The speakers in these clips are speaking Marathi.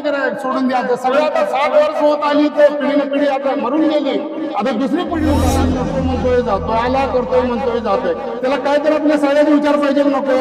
काय करायचं सोडून द्यायचं सगळं आता साठ वर्ष होत आली तर पिढीने पिढी आता मरून गेली. आता दुसरी पिढी नको म्हणतोय जातोय आला करतोय म्हणतोय जातोय. त्याला काय तर आपल्या सगळ्याचा विचार पाहिजे नको.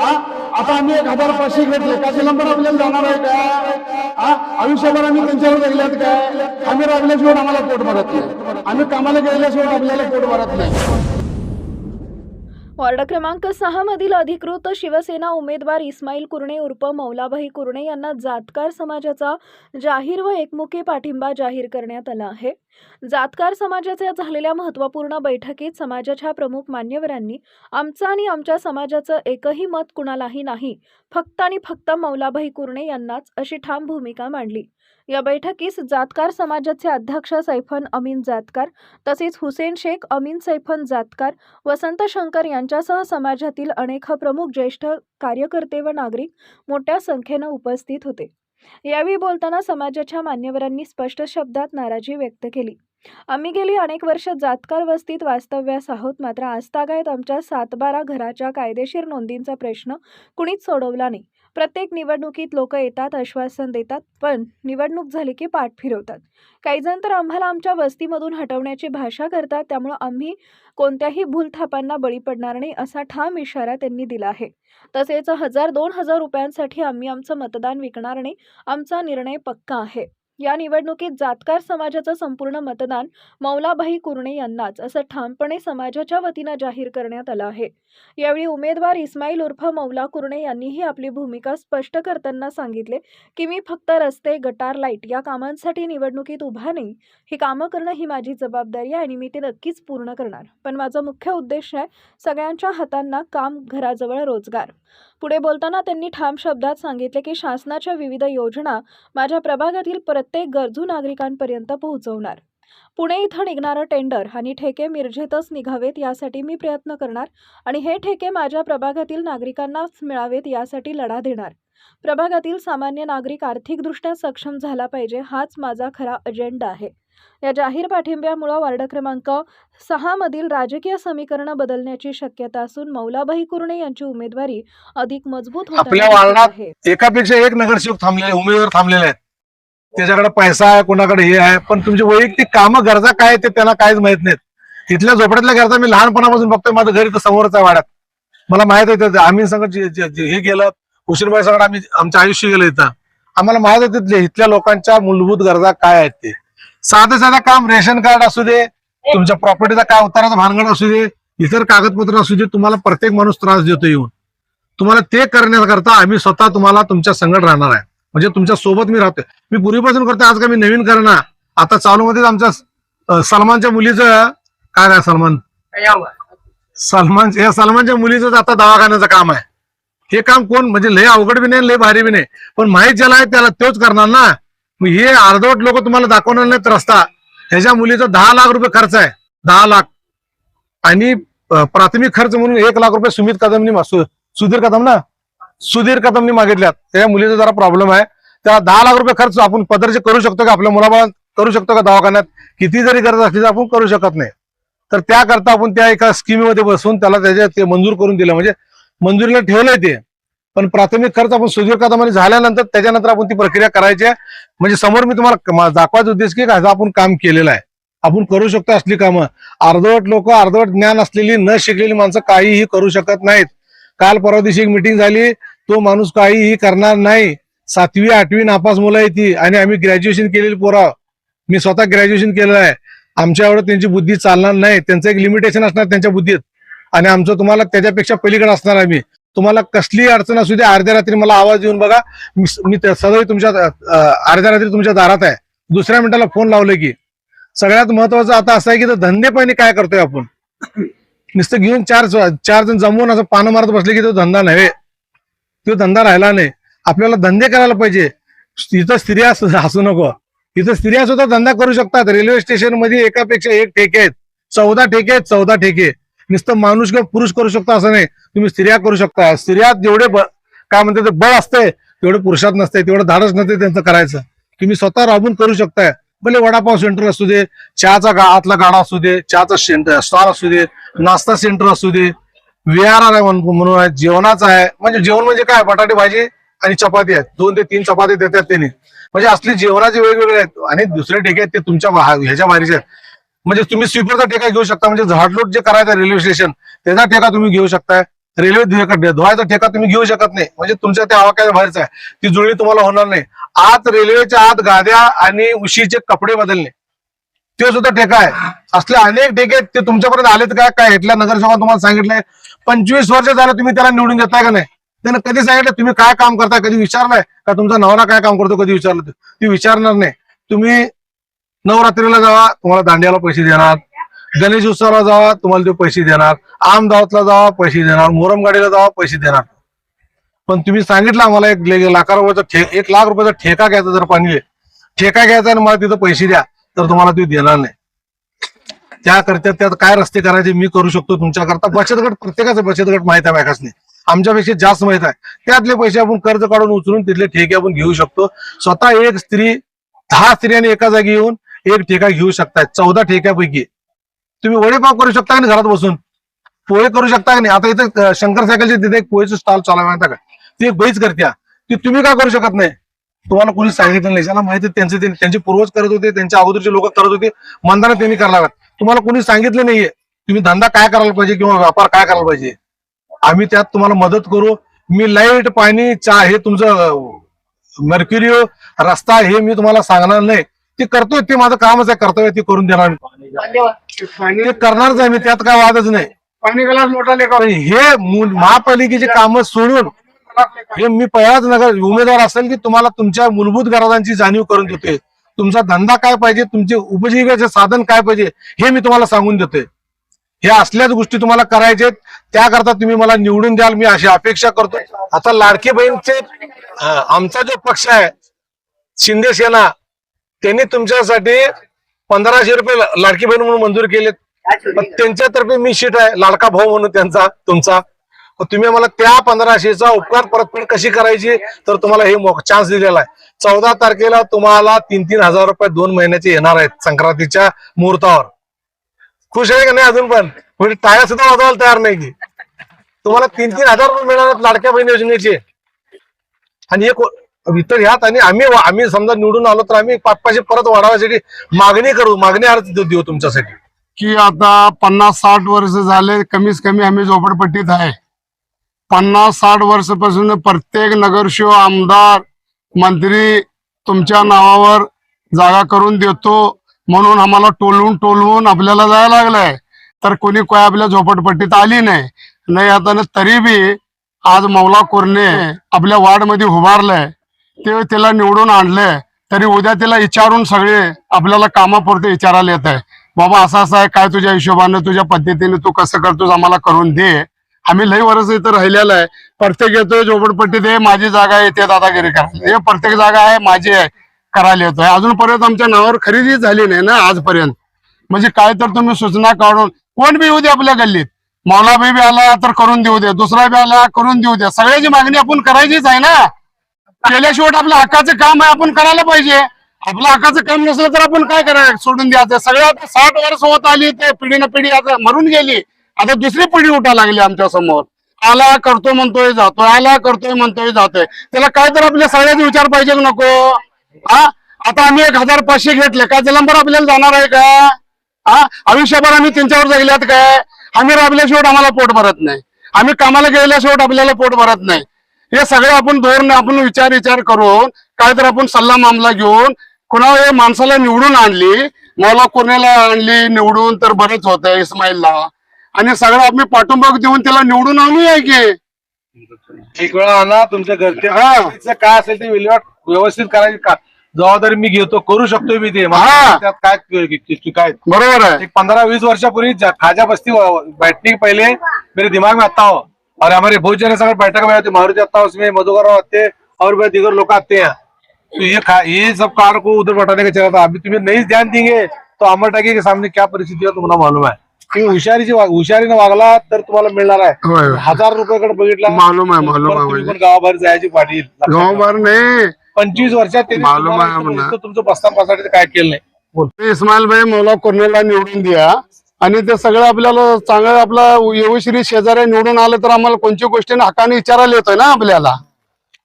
हा? आता आम्ही एक हजार पाचशे घेतले का नंबर आपल्याला जाणार आहे का? हा? आयुष्यभर आम्ही त्यांच्यावर जगल्यात काय आम्ही राबल्याशिवाय आम्हाला पोट भरत नाही. आम्ही कामाला गेल्याशिवाय आपल्याला पोट भरत नाही. वॉर्ड क्रमांक सहा मधील अधिकृत शिवसेना उमेदवार इस्माईल कुर्णे उर्फ मौलाभाई कुरणे यांना जातकार समाजाचा जाहीर व एकमुखी पाठिंबा जाहीर करण्यात आला आहे. जातकार समाजाच्या झालेल्या महत्त्वपूर्ण बैठकीत समाजाच्या प्रमुख मान्यवरांनी आमचं आणि आमच्या समाजाचं एकही मत कुणालाही नाही फक्त आणि फक्त मौलाभाई कुर्णे यांनाच अशी ठाम भूमिका मांडली. या बैठकीस जातकार समाजाचे अध्यक्ष सैफन अमीन जातकार तसेच हुसेन शेख अमीन सैफन जातकार वसंत शंकर यांच्यासह समाजातील अनेक प्रमुख ज्येष्ठ कार्यकर्ते व नागरिक मोठ्या संख्येनं उपस्थित होते. यावेळी बोलताना समाजाच्या मान्यवरांनी स्पष्ट शब्दात नाराजी व्यक्त केली. आम्ही गेली अनेक वर्ष जातकार वस्तीत वास्तव्यास आहोत मात्र आजतागायत आमच्या सातबारा घराच्या कायदेशीर नोंदींचा प्रश्न कुणीच सोडवला नाही. प्रत्येक निवडणुकीत लोक येतात आश्वासन देतात पण निवडणूक झाली की पाठ फिरवतात. काही जण तर आम्हाला आमच्या वस्तीमधून हटवण्याची भाषा करतात त्यामुळं आम्ही कोणत्याही भूलथापांना बळी पडणार नाही असा ठाम इशारा त्यांनी दिला आहे. तसेच हजार दोन हजार रुपयांसाठी आम्ही आमचं मतदान विकणार नाही आमचा निर्णय पक्का आहे. या निवडणुकीत जातकार समाजाचं संपूर्ण मतदान मौलाभाई कुर्णे यांनाच असं ठामपणे समाजाच्या वतीनं जाहीर करण्यात आलं आहे. यावेळी उमेदवार इस्माईल उर्फ मौला कुर्णे यांनीही आपली भूमिका स्पष्ट करताना सांगितले की मी फक्त रस्ते गटार लाइट या कामांसाठी निवडणुकीत उभा नाही. ही कामं करणं ही माझी जबाबदारी आहे आणि मी ते नक्कीच पूर्ण करणार. पण माझा मुख्य उद्देश आहे सगळ्यांच्या हातांना काम घराजवळ रोजगार. पुढे बोलताना त्यांनी ठाम शब्दात सांगितले की शासनाच्या विविध योजना माझ्या प्रभागातील प्रत्येक गरजू नागरिकांपर्यंत पोहोचवणार. पुणे इथं निघणारं टेंडर आणि ठेके मिरजेतच निघावेत यासाठी मी प्रयत्न करणार आणि हे ठेके माझ्या प्रभागातील नागरिकांनाच मिळावेत यासाठी लढा देणार. प्रभागातील सामान्य नागरिक आर्थिकदृष्ट्या सक्षम झाला पाहिजे हाच माझा खरा अजेंडा आहे. या जाहीर पाठिंब्यामुळं वार्ड क्रमांक सहा मधील राजकीय समीकरणं बदलण्याची शक्यता असून मौलाबाई कुर्णे यांची उमेदवारी अधिक मजबूत आपल्या वार्डात एकापेक्षा एक नगरसेवक थांबलेले उमेदवार थांबलेले आहेत. त्याच्याकडे पैसा आहे कोणाकडे हे आहे पण तुमची वैयक्तिक कामं गरजा काय ते त्यांना काहीच माहीत नाहीत. तिथल्या झोपड्यातल्या गरजा मी लहानपणापासून बघतोय माझं घर इथं समोरच आहे वाड्यात. मला माहीत आहे आम्ही संगत जे हे गेलं उशीरबाई संगत आम्ही आमचं आयुष्य गेलं इथं. आम्हाला माहीत आहे तिथले इथल्या लोकांच्या मूलभूत गरजा काय आहेत ते. साधं साधं काम रेशन कार्ड असू दे तुमच्या प्रॉपर्टीचा काय उताराचा भानगड असू दे इतर कागदपत्र असू दे तुम्हाला प्रत्येक माणूस त्रास देतो येऊन. तुम्हाला ते करण्याकरता आम्ही स्वतः तुम्हाला तुमच्या संगत राहणार आहे. म्हणजे तुमच्यासोबत मी राहतोय. मी पूर्वीपासून करतोय आज का मी नवीन करणार? आता चालू मध्ये आमच्या सलमानच्या मुलीचं काय नाही सलमान? सलमान या सलमानच्या मुलीचं आता दवाखान्याचं काम आहे. हे काम कोण म्हणजे लय अवघड बी नाही लय भारी बी नाही. पण माहीत ज्याला आहे त्याला तोच करणार ना. मग हे अर्धवट लोक तुम्हाला दाखवणार नाहीत रस्ता. ह्याच्या मुलीचा दहा लाख रुपये खर्च आहे. दहा लाख. आणि प्राथमिक खर्च म्हणून एक लाख रुपये सुमित कदमनी मा- सुधीर कदम ना? सुधीर कदमनी मागितल्यात. त्या मुलीचा जरा प्रॉब्लेम आहे. त्या दहा लाख रुपये खर्च आपण पदरचे करू शकतो का? आपल्या मुलाबाळात करू शकतो का दवाखान्यात? किती जरी गरज असली तर आपण करू शकत नाही. तर त्याकरता आपण त्या एका स्कीममध्ये बसून त्याला त्याच्या ते मंजूर करून दिलं. म्हणजे मंजुरीला ठेवलंय ते. पण प्राथमिक खर्च आपण सुधीर झाल्यानंतर त्याच्यानंतर आपण ती प्रक्रिया करायची आहे. म्हणजे समोर मी तुम्हाला दाखवायचा उद्देश की ह्याचं आपण काम केलेलं आहे. आपण करू शकतो असली कामं. अर्धवट लोक अर्धवट ज्ञान असलेली न शिकलेली माणसं काहीही करू शकत नाहीत. काल परवा दिवशी एक मिटिंग झाली. तो माणूस काहीही करणार नाही. सातवी आठवी नापास मुलं आहे ती आणि आम्ही ग्रॅज्युएशन केलेली पोरं. मी स्वतः ग्रॅज्युएशन केलेलं आहे. आमच्या एवढं त्यांची बुद्धी चालणार नाही. त्यांचं एक लिमिटेशन असणार त्यांच्या बुद्धीत. आणि आमचं तुम्हाला त्याच्यापेक्षा पलीकडे असणार आम्ही. तुम्हाला कसली अडचण असू दे अर्ध्या रात्री मला आवाज येऊन बघा. मी सदैव तुमच्या अर्ध्या रात्री तुमच्या दारात आहे. दुसऱ्या मिनिटाला फोन लावले की. सगळ्यात महत्वाचं आता असं आहे की धंदे पाणी काय करतोय आपण. नुसतं घेऊन चार चार जण जमवून असं पानं मारत बसले की तो धंदा नव्हे. तो धंदा राहिला नाही. आपल्याला धंदे करायला पाहिजे. इथं स्त्रिया असू असू नको. इथं स्त्रिया सुद्धा धंदा करू शकतात. रेल्वे स्टेशनमध्ये एकापेक्षा एक ठेके आहेत. चौदा ठेके आहेत चौदा ठेके. नुसतं माणूस किंवा पुरुष करू शकतो असं नाही. तुम्ही स्त्रिया करू शकता. स्त्रियात जेवढे काय म्हणते बळ असते तेवढे पुरुषात नसते तेवढं धाडस नसते त्यांचं करायचं. तुम्ही स्वतः राबून करू शकताय. भले वडापाव सेंटर असू दे चहाचा गा आतला गाडा असू दे चहाचा सेंटर स्टॉल असू दे नाश्ता सेंटर असू दे विहार आहे म्हणून आहे जेवणाचं आहे. म्हणजे जेवण म्हणजे काय? बटाटे भाजी आणि चपाती आहेत. दोन ते तीन चपाती देतात त्यांनी. म्हणजे असली जेवणाचे वेगवेगळे आहेत. आणि दुसरे ठेके आहेत ते तुमच्या ह्याच्या बारीचे आहेत. म्हणजे तुम्ही स्वीपरचा ठेका घेऊ शकता म्हणजे झाडलोट जे करायचं रेल्वे स्टेशन त्याचा ठेका तुम्ही घेऊ शकताय. रेल्वे धुवायचा ठेका तुम्ही घेऊ शकत नाही. म्हणजे तुमच्या त्या आवाक्याच्या बाहेरचा आहे. ती जुळणी तुम्हाला होणार नाही. आत रेल्वेच्या आत गाद्या आणि उशीचे कपडे बदलणे. ते सुद्धा ठेका आहे. असले अनेक ठेके आहेत, ते तुमच्यापर्यंत आलेत काय काय? इथल्या नगरसेवकांना तुम्हाला सांगितलंय. पंचवीस वर्ष झालं तुम्ही त्याला निवडून घेताय का नाही? त्यानं कधी सांगितलं? तुम्ही काय काम करताय? कधी विचारलंय? का तुमचा नवरा काय काम करतो? कधी विचारलं? ते? ती विचारणार नाही. तुम्ही नवरात्रीला जावा तुम्हाला दांड्याला पैसे देणार. गणेश उत्सवाला जावा तुम्हाला ते पैसे देणार. आम दावतला जावा पैसे देणार. मोरम गाडीला जावा पैसे देणार. पण तुम्ही सांगितलं आम्हाला एक लाख लाखा रुपयाचा ठे एक लाख रुपयाचा ठेका घ्यायचा जर पाणी ठेका घ्यायचा आणि मला तिथं पैसे द्या तर तुम्हाला ते देणार नाही. त्याकरता त्यात काय रस्ते करायचे मी करू शकतो तुमच्याकरता. बचत गट प्रत्येकाचं बचत गट माहीत आहे बायकासने. आमच्यापेक्षा जास्त माहीत आहे. त्यातले पैसे आपण कर्ज काढून उचलून तिथले ठेके आपण घेऊ शकतो. स्वतः एक स्त्री दहा स्त्रियांनी एका जागी येऊन एक ठेका घेऊ शकताय. चौदा ठेक्यापैकी. तुम्ही वडेपाव करू शकता का घरात बसून? पोहे करू शकता का नाही? आता इथे शंकर सायकलचे तिथे एक पोहेचं स्टॉल चालू माहिती का? ती एक बैच करत्या. ती तुम्ही का करू शकत नाही? तुम्हाला कोणी सांगितलं नाही. ज्याला माहिती त्यांचे त्यांचे पूर्वज करत होते त्यांच्या अगोदरचे लोक करत होते. मंदाना त्यांनी करायला लागत तुम्हाला कोणी सांगितलं नाहीये. तुम्ही धंदा काय करायला पाहिजे किंवा व्यापार काय करायला पाहिजे? आम्ही त्यात तुम्हाला मदत करू. मी लाइट पाणी चहा हे तुमचं मर्क्युरिओ रस्ता हे मी तुम्हाला सांगणार नाही. ते करतोय ते माझं कामच आहे कर्तव्य ते करून देणार मी. ते करणारच आहे मी त्यात काय वादच नाही. पाणी गलास मोठा लेखा पण हे महापालिकेचे काम सोडून हे मी पहिलाच नगर उमेदवार असेल की तुम्हाला तुमच्या मूलभूत गरजांची जाणीव करून देतोय. तुमचा धंदा काय पाहिजे तुमचे उपजीविकेचे साधन काय पाहिजे हे मी तुम्हाला सांगून देतोय. हे असल्याच गोष्टी तुम्हाला करायचे त्याकरता तुम्ही मला निवडून द्याल मी अशी अपेक्षा करतो आता लाडकी बहीणचे आमचा जो पक्ष आहे शिंदे सेना त्यांनी तुमच्यासाठी पंधराशे रुपये लाडकी बहीण म्हणून मंजूर केलेत. पण त्यांच्यातर्फे मी शीट आहे लाडका भाऊ म्हणून त्यांचा तुमचा. तुम्ही मला त्या पंधराशेचा उपकार परतफेड कशी करायची तर तुम्हाला हे चान्स दिलेला आहे. चौदा तारखेला तुम्हाला तीन तीन हजार रुपये दोन महिन्याचे येणार आहेत संक्रांतीच्या मुहूर्तावर. खुश आहे का नाही अजून पण? म्हणजे टाळ्या सुद्धा वाजवायला तयार नाही की. तुम्हाला तीन तीन हजार रुपये मिळणार लाडक्या बहीण योजनेचे. आणि एक इतर ह्यात आणि आम्ही आम्ही समजा निवडून आलो तर आम्ही पाच पाचशे परत वाढवायसाठी मागणी करू मागणी अर्ज देऊ तुमच्यासाठी. की आता पन्नास साठ वर्ष झाले कमीच कमी आम्ही झोपडपट्टीत आहे. पन्नास साठ वर्षापासून प्रत्येक नगरशिव आमदार मंत्री तुमच्या नावावर जागा करून देतो. म्हणून आम्हाला टोलवून टोलवून आपल्याला जायला लागलंय. तर कोणी काय आपल्या झोपडपट्टीत आली नाही नाही आता तरी बी आज मौला कोरणे आपल्या वार्डमध्ये उभारलंय. ते त्याला निवडून आणलंय तरी उद्या त्याला विचारून सगळे आपल्याला कामापुरते विचारायला येत आहे. बाबा असं असं आहे काय तुझ्या हिशोबानं तुझ्या पद्धतीने तू कसं करतोस आम्हाला करून दे. आम्ही लई वर्ष इथं राहिलेलं आहे. प्रत्येक येतोय झोपडपट्टीत हे माझी जागा आहे ते दादागिरी करायला हे प्रत्येक जागा आहे माझी आहे करायला येतोय. अजूनपर्यंत आमच्या नावावर खरेदी झाली नाही ना आजपर्यंत. म्हणजे काय तर तुम्ही सूचना काढून कोण बी येऊ दे आपल्या गल्लीत. मौलाबाई बी आला तर करून देऊ दे दुसरा बी आला करून देऊ दे. सगळ्याची मागणी आपण करायचीच आहे ना. केल्याशिवाय आपलं हक्काचं काम आहे आपण करायला पाहिजे. आपलं हक्काचं काम नसलं तर आपण काय करायला सोडून द्यायचं. सगळं आता साठ वर्ष होत आली ते पिढीनं पिढी आता मरून गेली. आता दुसरी पिढी उठा लागली आमच्यासमोर. आला करतो म्हणतोय जातोय. आला करतोय म्हणतोय जातोय. त्याला काय तर आपल्या सगळ्याचा विचार पाहिजे नको? हा? आता आम्ही एक हजार पाचशे घेतले. काय जलंबर आपल्याला जाणार आहे का? हा? आयुष्यभर आम्ही त्यांच्यावर जगल्यात काय? आम्ही राबल्याशिवाय आम्हाला पोट भरत नाही. आम्ही कामाला गेल्याशिवाय आपल्याला पोट भरत नाही. हे सगळे आपण धोरण आपण विचार विचार करून काय तर आपण सल्ला मामला घेऊन कुणा हे माणसाला निवडून आणली मौला कोणाला आणली निवडून तर बरेच होत इस्माईलला. आणि सगळं आम्ही पाठिंबा देऊन त्याला निवडून आणूया की? एक वेळा आणा तुमच्या घरचे हा. काय असेल ते विल्हेवाट व्यवस्थित करायची का? जबाबदारी मी घेतो करू शकतो मी ते. हा. त्यात काय काय. बरोबर आहे. एक पंद्रह बीस वर्षा पूर्वी खाजा बस्ती के पहले मेरे दिमाग में आता हो. और हमारे बहुत जने संगत बैठक में आते मारुति आता हो, उसमें मधुकर आते और भी दीगर लोग आते हैं। तो ये ये सब कार को उधर बैठाने का चला था अभी तुम्हें नहीं ध्यान देंगे तो अमर टाकी के सामने क्या परिस्थिती है तुम्हाला मालूम आहे तुम्ही हुशारीची वाग- हुशारीने वागला तर तुम्हाला मिळणार आहे हजार रुपयाकडे बघितला। मालूम आहे मालूम आहे गावाबाहेर जायची पाटील. गावभर नाही. पंचवीस वर्षात मालूम आहे तुमचं बस्तान पासाठी काय केलं नाही. इस्माईल भाई मौला कोर्नेला निवडून द्या. आणि ते सगळं आपल्याला चांगलं आपला येऊश्री शेजारी निवडून आलं तर आम्हाला कोणत्या गोष्टीने हक्काने विचारायला येतोय ना आपल्याला?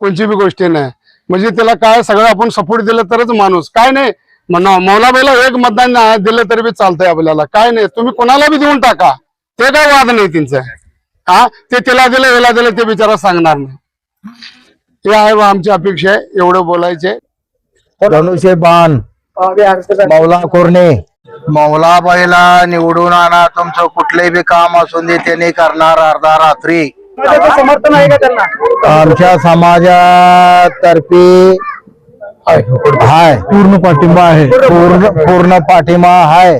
कोणची बी गोष्टी नाही म्हणजे त्याला काय सगळं आपण सपोर्ट दिलं तरच माणूस. काय नाही. म्हणा मौलाबाईला एक मतदान दिलं तरी बी चालतंय आपल्याला. काय नाही. तुम्ही कोणाला बी देऊन टाका. ते काय वाद नाही त्यांचं. हा? ते त्याला दिलं याला दिलं ते बिचारा सांगणार नाही. हे आहे बा आमची अपेक्षा आहे. एवढं बोलायचे बाण. मौला कोरणे. मौलाबाईला निवडून आणा तुमचं कुठलंही बी काम असून दे त्यांनी करणार अर्धा रात्री. समर्थन आहे का त्यांना? आमच्या समाजातर्फे हाय. पूर्ण पाठिंबा आहे. पूर्ण पूर्ण पाठिंबा आहे